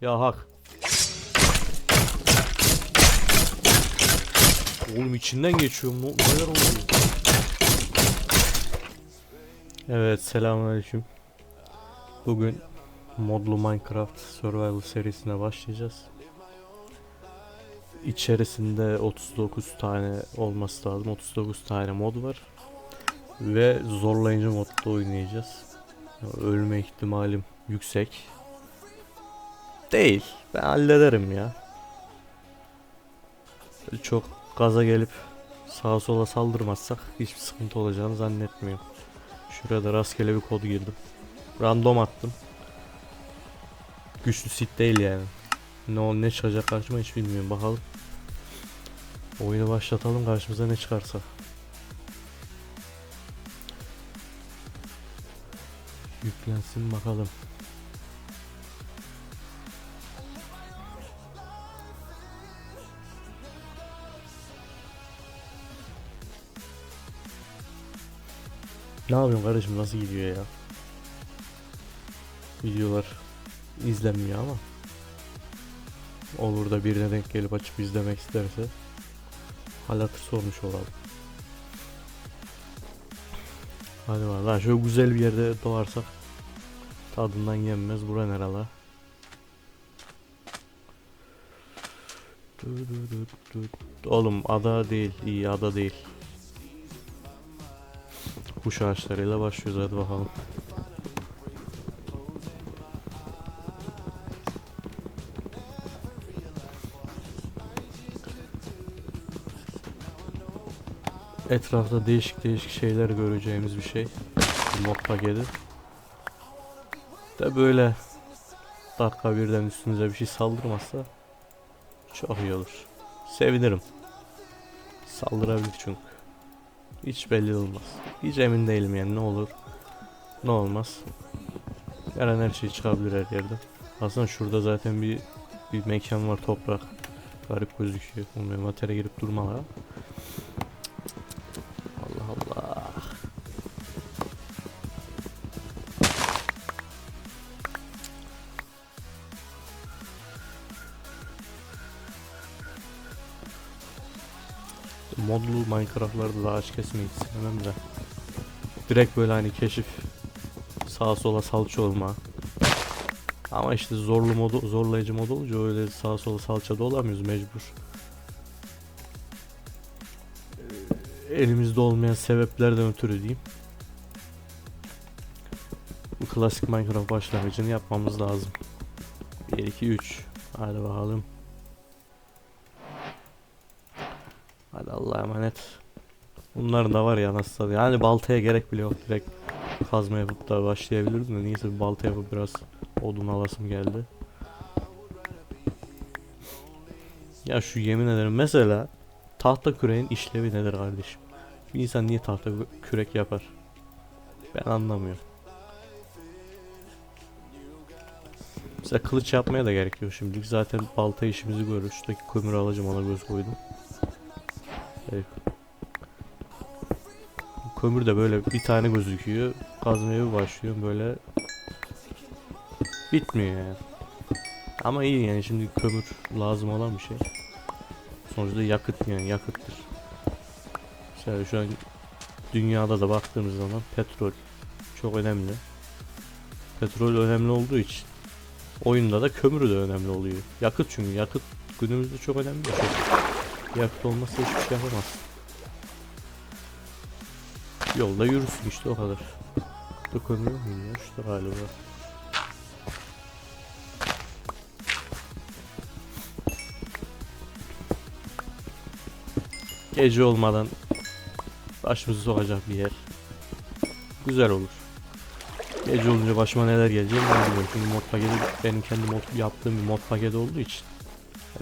Ya hak. Oğlum içinden geçiyorum. Ne- Neler oluyor? Evet selamünaleyküm. Bugün modlu Minecraft Survival serisine başlayacağız. İçerisinde 39 tane olması lazım. 39 tane mod var. Ve zorlayıcı modda oynayacağız. Ölme ihtimalim yüksek. Değil. Ben hallederim ya. Böyle çok gaza gelip sağa sola saldırmazsak hiçbir sıkıntı olacağını zannetmiyorum. Şuraya da rastgele bir kod girdim. Random attım. Güçlü sit değil yani. Ne o ne çıkacak karşıma hiç bilmiyorum. Bakalım. Oyunu başlatalım karşımıza ne çıkarsa. Yüklensin bakalım. Ne yapıyorsun kardeşim nasıl gidiyor ya? Videolar izlenmiyor ama olur da birine denk gelip açıp izlemek isterse hal hatır sormuş olalım. Hadi var lan şöyle güzel bir yerde doğarsak tadından yenmez bura nerala. Oğlum ada değil iyi ada değil. Kuş ağaçlarıyla başlıyoruz hadi bakalım. Etrafta değişik değişik şeyler göreceğimiz bir şey. Mod paketi. De böyle dakika birden üstünüze bir şey saldırmazsa çok iyi olur. Sevinirim. Saldırabilir çünkü. Hiç belli olmaz. Hiç emin değilim yani ne olur ne olmaz. Her an her şey çıkabilir her yerde. Aslında şurada zaten bir bir mekan var toprak. Garip gözüküyor. Onun envantere girip durma ha. Modlu Minecraft'larda da ağaç kesmeyi sevmem de. Direkt böyle hani keşif sağa sola salça olma. Ama işte zorlu modu, zorlayıcı mod olunca öyle sağa sola salça da olamıyoruz mecbur. Ee, Elimizde olmayan sebeplerden ötürü diyeyim. Bu klasik Minecraft başlangıcını yapmamız lazım. 1 2 3. Hadi bakalım. Hadi Allah'a emanet. Bunların da var ya nasıl. Yani baltaya gerek bile yok. Direkt kazma yapıp da başlayabilirdim de neyse balta yapıp biraz odun alasım geldi. Ya şu yemin ederim mesela tahta küreğin işlevi nedir kardeşim? Bir insan niye tahta kü- kürek yapar? Ben anlamıyorum. Mesela kılıç yapmaya da gerek yok şimdilik. Zaten balta işimizi görür. Şuradaki kömürü alacağım ona göz koydum. Kömür de böyle bir tane gözüküyor. Kazmaya bir başlıyorum böyle. Bitmiyor yani. Ama iyi yani şimdi kömür lazım olan bir şey. Sonuçta yakıt yani yakıttır. Mesela şu an dünyada da baktığımız zaman petrol çok önemli. Petrol önemli olduğu için oyunda da kömür de önemli oluyor. Yakıt çünkü yakıt günümüzde çok önemli bir şey. Yakıt olmazsa hiçbir şey yapamazsın. Yolda yürürsün işte o kadar. Yok muydu ya? İşte galiba. Gece olmadan başımızı sokacak bir yer. Güzel olur. Gece olunca başıma neler gelecek ben bilmiyorum. Çünkü mod paketi benim kendi mod yaptığım bir mod paketi olduğu için.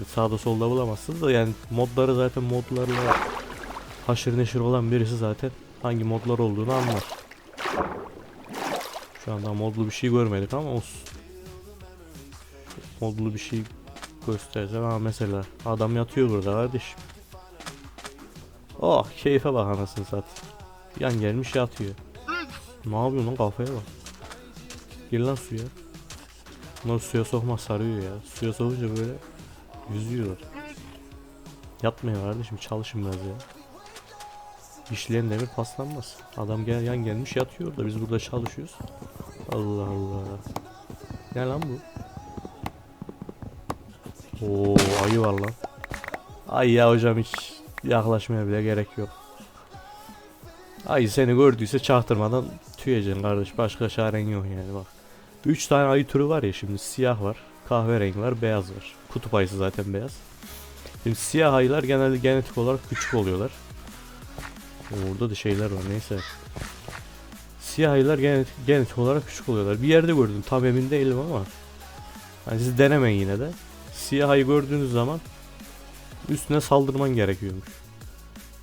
Sağda solda bulamazsınız da yani modları zaten modlarla haşır neşir olan birisi zaten hangi modlar olduğunu anlar. Şu anda modlu bir şey görmedik ama olsun. Modlu bir şey göstereceğim ama mesela adam yatıyor burada kardeşim. Oh keyfe bak anasını sat. Yan gelmiş yatıyor. Ne yapıyorsun lan kafaya bak. Gir lan suya. Bunları suya sokmak sarıyor ya. Suya sokunca böyle yüzüyorlar. Yatmayın kardeşim çalışın biraz ya. İşleyen demir paslanmaz. Adam gel yan gelmiş yatıyor da biz burada çalışıyoruz. Allah Allah. Ne lan bu? Oo ayı var lan. Ay ya hocam hiç yaklaşmaya bile gerek yok. Ayı seni gördüyse çaktırmadan tüyeceksin kardeş. Başka çaren yok yani bak. 3 tane ayı türü var ya şimdi siyah var, kahverengi var, beyaz var. Kutup ayısı zaten beyaz. Şimdi siyah ayılar genelde genetik olarak küçük oluyorlar. Orada da şeyler var neyse. Siyah ayılar genetik, genetik olarak küçük oluyorlar. Bir yerde gördüm tam emin değilim ama. Hani siz denemeyin yine de. Siyah ayı gördüğünüz zaman üstüne saldırman gerekiyormuş.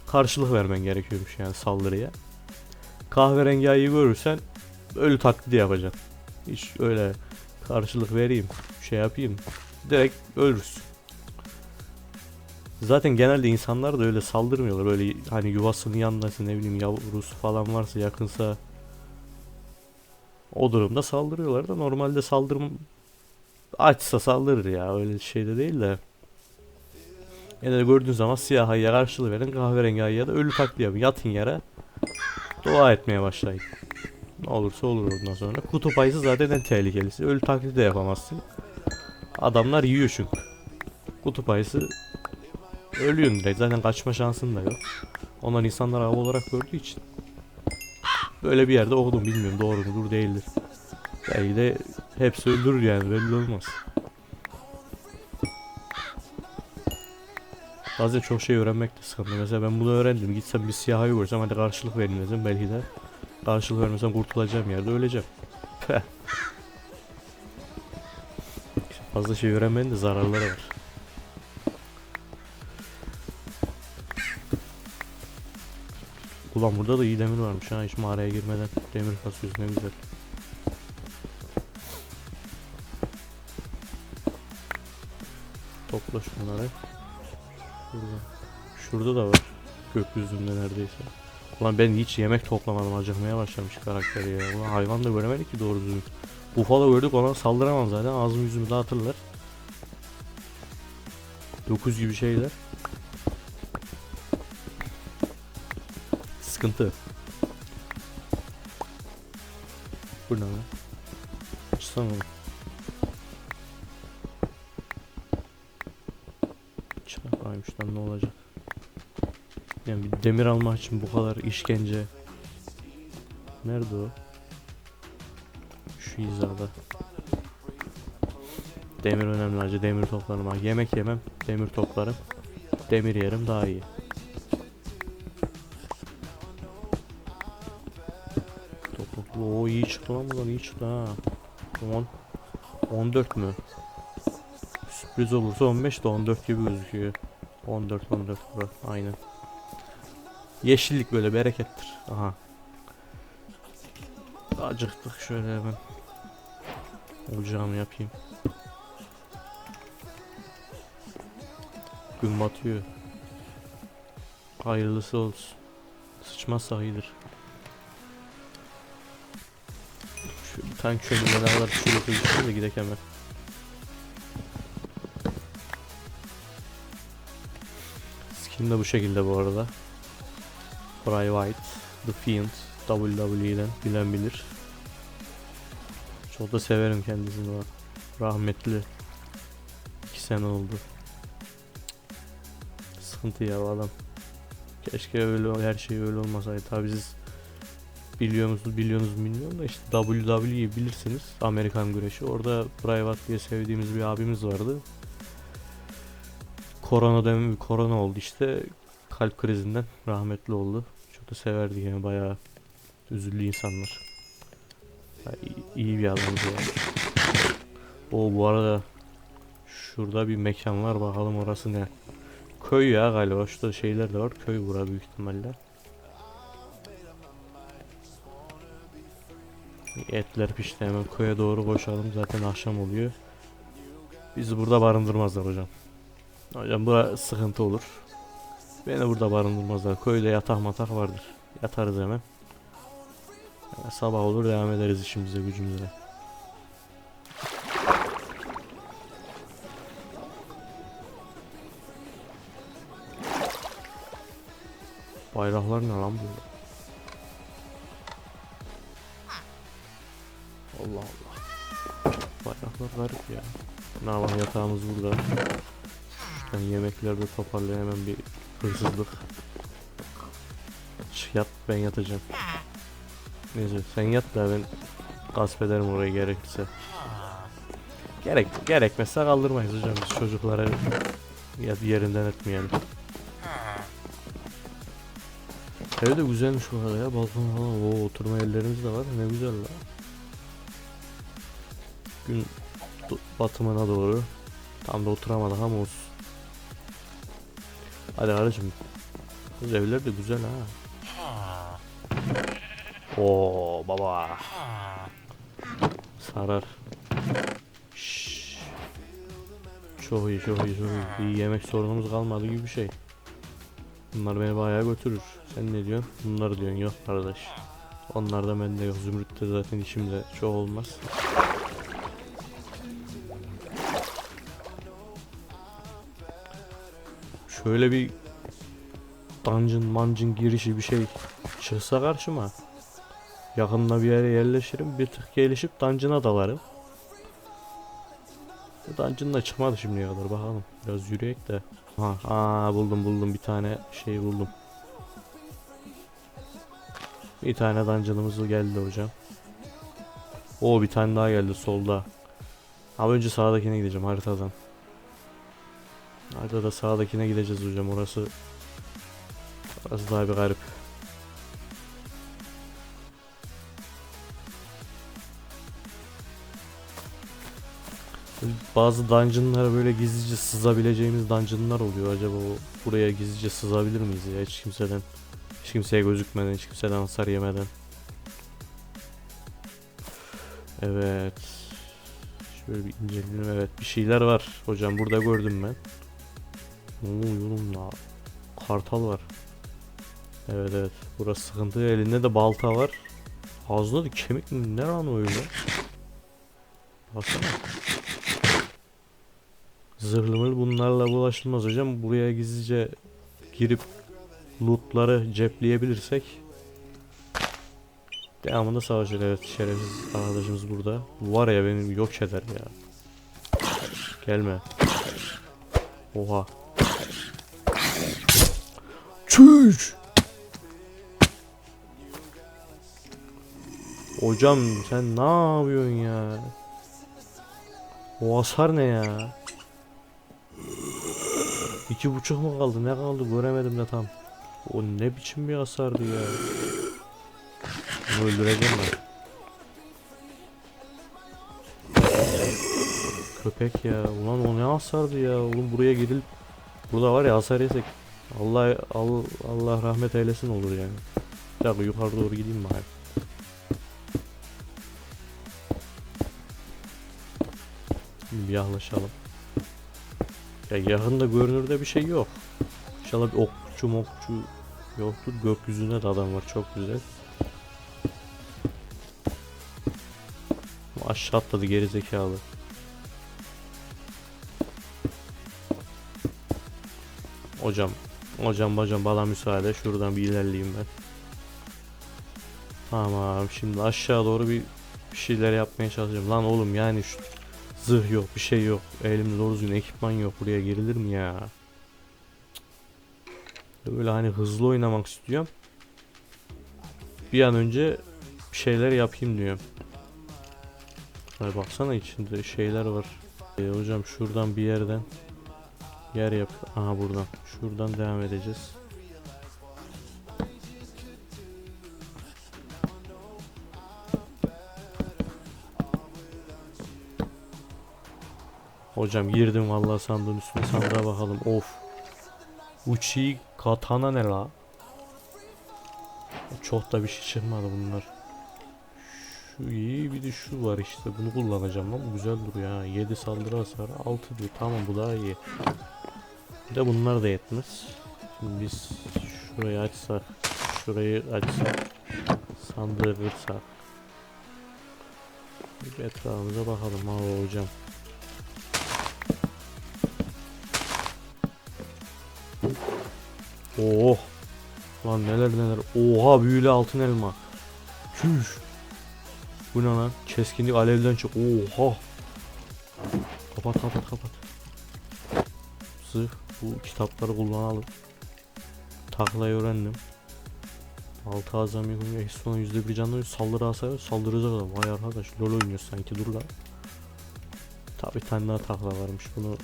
Karşılık vermen gerekiyormuş yani saldırıya. Kahverengi ayıyı görürsen ölü taklidi yapacaksın. Hiç öyle karşılık vereyim, şey yapayım. Direkt ölürsün. Zaten genelde insanlar da öyle saldırmıyorlar. Böyle hani yuvasının yanındaysa ne bileyim yavrusu falan varsa yakınsa o durumda saldırıyorlar da normalde saldırım açsa saldırır ya öyle şey de değil de. Genelde gördüğün zaman siyah ayıya karşılığı verin kahverengi ayıya da ölü taklidi yapın. Yatın yere dua etmeye başlayın. Ne olursa olur ondan sonra. Kutup ayısı zaten en tehlikelisi. Ölü taklidi de yapamazsın. Adamlar yiyor çünkü. Kutup ayısı ölüyorsun direkt. Zaten kaçma şansın da yok. Onlar insanlar av olarak gördüğü için. Böyle bir yerde okudum bilmiyorum doğru mudur değildir. Belki de hepsi öldürür yani belli olmaz. Bazen çok şey öğrenmek de sıkıntı. Mesela ben bunu öğrendim. Gitsem bir siyahı görsem hadi karşılık verin desem belki de karşılık vermesem kurtulacağım yerde öleceğim. Fazla şey öğrenmenin de zararları var. Ulan burada da iyi demir varmış ha hiç mağaraya girmeden demir kasıyoruz ne güzel. Topla şunları. Şurada. Şurada da var. Gökyüzünde neredeyse. Ulan ben hiç yemek toplamadım acıkmaya başlamış karakteri ya. Ulan hayvan da göremedik ki doğru düzgün. Bufalo gördük ona saldıramam zaten ağzımı yüzümü dağıtırlar. 9 gibi şeyler. Sıkıntı. Bu ne lan? Açsana onu. Çarpaymış lan ne olacak? Yani bir demir almak için bu kadar işkence. Nerede o? Şu hizada. Demir önemli acı demir toplarım. ha. Yemek yemem demir toplarım. Demir yerim daha iyi. Topuklu o iyi çıktı lan buradan iyi çıktı ha. 10 14 mü? Sürpriz olursa 15 de 14 gibi gözüküyor. 14 14 bura aynen. Yeşillik böyle berekettir. Aha. Acıktık şöyle hemen. Ocağımı yapayım. Gün batıyor. Hayırlısı olsun. Sıçmazsa iyidir. Şu bir tane kömürleri alalım şuraya koyayım da gidelim hemen. Skin de bu şekilde bu arada. Bray White, The Fiend, WWE'den bilen bilir. Çok da severim kendisini bak. Rahmetli. 2 sene oldu. Sıkıntı ya adam. Keşke öyle her şey öyle olmasaydı. Tabii siz biliyor musunuz biliyorsunuz bilmiyorum da işte WWE'yi bilirsiniz. Amerikan güreşi. Orada Wyatt diye sevdiğimiz bir abimiz vardı. Korona dönemi korona oldu işte. Kalp krizinden rahmetli oldu. Çok da severdik yani bayağı üzüldü insanlar. Ya, iyi, bir adamdı yani. O bu arada şurada bir mekan var bakalım orası ne. Köy ya galiba şurada şeyler de var köy bura büyük ihtimalle. Etler pişti hemen köye doğru koşalım zaten akşam oluyor. Bizi burada barındırmazlar hocam. Hocam bura sıkıntı olur. Beni burada barındırmazlar. Köyde yatak matak vardır. Yatarız hemen. Yani sabah olur devam ederiz işimize gücümüze. Bayraklar ne lan burada? Allah Allah. Bayraklar garip ya. Ne var yatağımız burada. Şuradan yemekleri de toparlayayım hemen bir hırsızlık. Çık yat ben yatacağım. Neyse sen yat da ben gasp ederim orayı gerekirse. Gerek gerekmezse kaldırmayız hocam biz çocuklara yerinden etmeyelim. Ev de güzelmiş bu arada ya balkon falan Oo, oturma yerlerimiz de var ne güzel la. Gün batımına doğru tam da oturamadık ama olsun. Hadi kardeşim. Bu evler de güzel ha. Oo baba. Sarar. Şşş. Çok iyi çok iyi çok iyi. İyi yemek sorunumuz kalmadı gibi bir şey. Bunlar beni bayağı götürür. Sen ne diyorsun? Bunları diyorsun yok kardeş. Onlar da bende yok. Zümrüt'te zaten işimde çok olmaz. Şöyle bir dungeon mancın girişi bir şey çıksa karşıma. Yakında bir yere yerleşirim. Bir tık gelişip dungeon'a dalarım. Bu dungeon'da çıkmadı şimdiye kadar bakalım. Biraz yürüyek de. Ha, aa buldum buldum bir tane şey buldum. Bir tane dungeon'ımız geldi hocam. O bir tane daha geldi solda. Ama önce sağdakine gideceğim haritadan. Haritada sağdakine gideceğiz hocam orası. Orası daha bir garip. Bazı dungeonlara böyle gizlice sızabileceğimiz dungeonlar oluyor. Acaba buraya gizlice sızabilir miyiz ya hiç kimseden? Hiç kimseye gözükmeden, hiç kimseden hasar yemeden. Evet. Şöyle bir inceleyelim. Evet bir şeyler var. Hocam burada gördüm ben. Yorum la. Kartal var. Evet evet. Burası sıkıntı. Elinde de balta var. Ağzında da kemik mi? Ne lan öyle? Baksana. Zırhlı bunlarla bulaşılmaz hocam. Buraya gizlice girip lootları cepleyebilirsek devamında savaşır. Evet şerefsiz arkadaşımız burada. Var ya benim yok eder ya. Gelme. Oha. Çüş. Hocam sen ne yapıyorsun ya? O hasar ne ya? İki buçuk mu kaldı? Ne kaldı? Göremedim de tam. O ne biçim bir hasardı ya. Bunu öldüreceğim ben. Köpek ya. Ulan o ne hasardı ya. Oğlum buraya girilip burada var ya hasar yesek Allah Allah, Allah rahmet eylesin olur yani. Bir dakika yukarı doğru gideyim bari. Bir yaklaşalım. Ya yakında görünürde bir şey yok. İnşallah bir okçu mokçu yoktur. Gökyüzünde de adam var çok güzel. Aşağı atladı geri zekalı. Hocam, hocam hocam bana müsaade. Şuradan bir ilerleyeyim ben. Tamam şimdi aşağı doğru bir, bir şeyler yapmaya çalışacağım. Lan oğlum yani şu zırh yok bir şey yok. Elimde doğru düzgün ekipman yok. Buraya girilir mi ya? Böyle hani hızlı oynamak istiyorum. Bir an önce bir şeyler yapayım diyorum. Ay baksana içinde şeyler var. Ee, hocam şuradan bir yerden yer yap. Aha buradan. Şuradan devam edeceğiz. Hocam girdim vallahi sandığın üstüne sandığa bakalım. Of. Uchi katana ne la? Çok da bir şey çıkmadı bunlar. Şu iyi bir de şu var işte bunu kullanacağım lan bu güzel duruyor ha 7 saldırı hasarı 6 diyor tamam bu daha iyi de bunlar da yetmez Şimdi biz şurayı açsak Şurayı açsak Sandığı kırsak Bir etrafımıza bakalım ha hocam Oh Lan neler neler. Oha büyülü altın elma. Çüş. Bu ne lan? Keskinlik alevden çok. Oha. Kapat kapat kapat. Sırf bu kitapları kullanalım. Taklayı öğrendim. Altı azami yıkımı eksi yüzde bir canlı saldırı hasarı saldırıza kadar. Vay arkadaş lol oynuyor sanki dur lan. Tabi tane daha takla varmış bunu.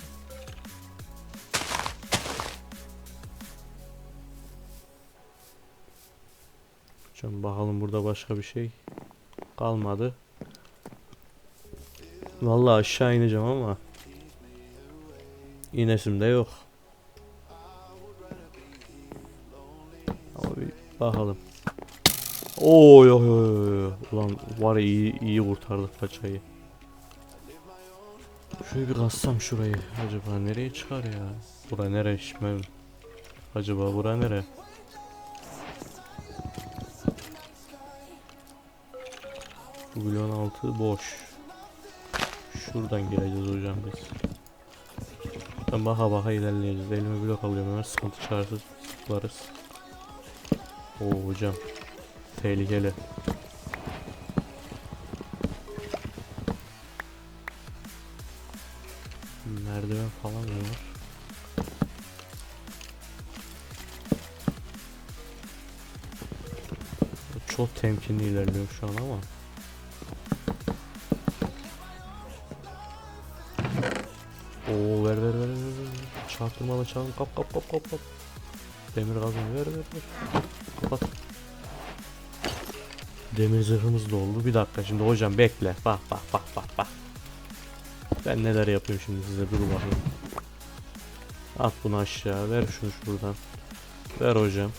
Şimdi bakalım burada başka bir şey kalmadı. Vallahi aşağı ineceğim ama inesim de yok. Bakalım. Oy oy oy. Ulan var iyi, iyi kurtardık paçayı. Şöyle bir kassam şurayı. Acaba nereye çıkar ya? Bura nere şişmem? Acaba bura nere? Bu bloğun altı boş. Şuradan gireceğiz hocam biz. Ben baka baka ilerleyeceğiz. Elime blok alıyorum hemen sıkıntı çıkarsa zıplarız. Oo hocam. Tehlikeli. Merdiven falan mı var? Çok temkinli ilerliyor şu an ama. Oo ver ver ver ver. Çarptırmalı çarptırmalı kap kap kap kap kap. Demir kazanı ver ver ver. Kapat. Demir zırhımız da. Bir dakika şimdi hocam bekle. Bak bak bak bak bak. Ben neler yapıyorum şimdi size dur bakayım. At bunu aşağı ver şunu şuradan. Ver hocam.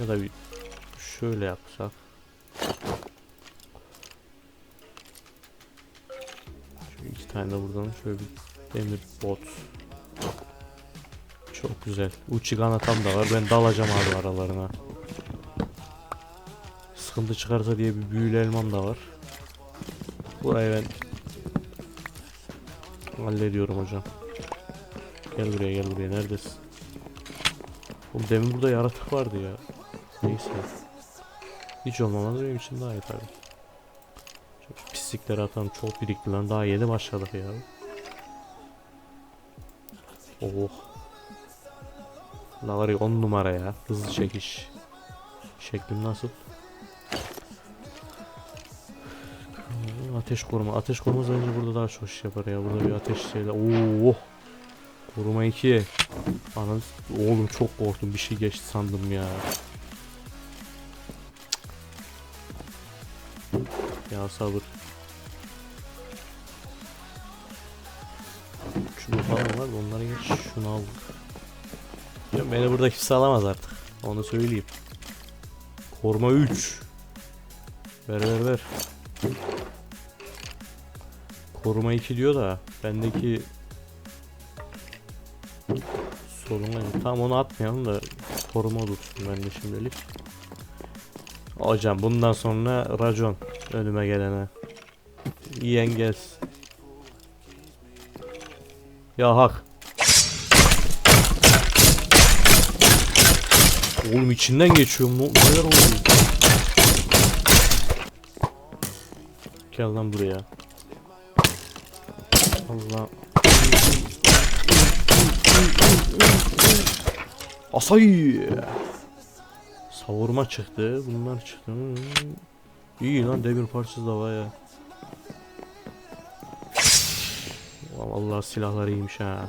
Ya da bir şöyle yapsak. Şöyle iki tane de buradan şöyle bir demir bot. Çok güzel. Uchigan atam da var. Ben dalacağım abi aralarına. Sıkıntı çıkarsa diye bir büyülü elmam da var. Burayı ben hallediyorum hocam. Gel buraya gel buraya neredesin? Oğlum demin burada yaratık vardı ya. Neyse. Hiç olmamalı benim için daha iyi tabi. Çok pislikleri atan çok birikti lan daha yeni başladık ya. Oh. La var ya 10 numara ya. Hızlı çekiş. Şeklim nasıl? Ateş koruma. Ateş koruma bence burada daha çok iş yapar ya. Burada bir ateş şeyle. Oo. Koruma 2. Ananı oğlum çok korktum. Bir şey geçti sandım ya. Ya sabır. Şunu falan var. Onları geç. Şunu al. Beni burada kimse alamaz artık. Onu söyleyeyim. Koruma 3. Ver ver ver. Koruma 2 diyor da bendeki sorun? Tamam onu atmayalım da koruma dursun bende şimdilik. Hocam bundan sonra racon önüme gelene. Yiyen gelsin. Ya hak. Oğlum içinden geçiyorum. Ne, neler oluyor? Gel lan buraya. Allah. Asay. Savurma çıktı. Bunlar çıktı. Hmm. İyi lan demir parçası da var ya. Vallahi silahlar iyiymiş ha.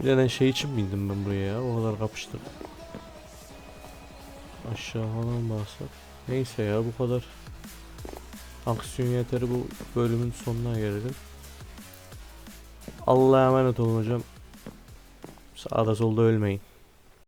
Bir de ben şey için bindim ben buraya ya. O kadar kapıştık. Aşağı falan baksak. Neyse ya bu kadar. Aksiyon yeteri bu bölümün sonuna gelelim. Allah'a emanet olun hocam. Sağda solda ölmeyin.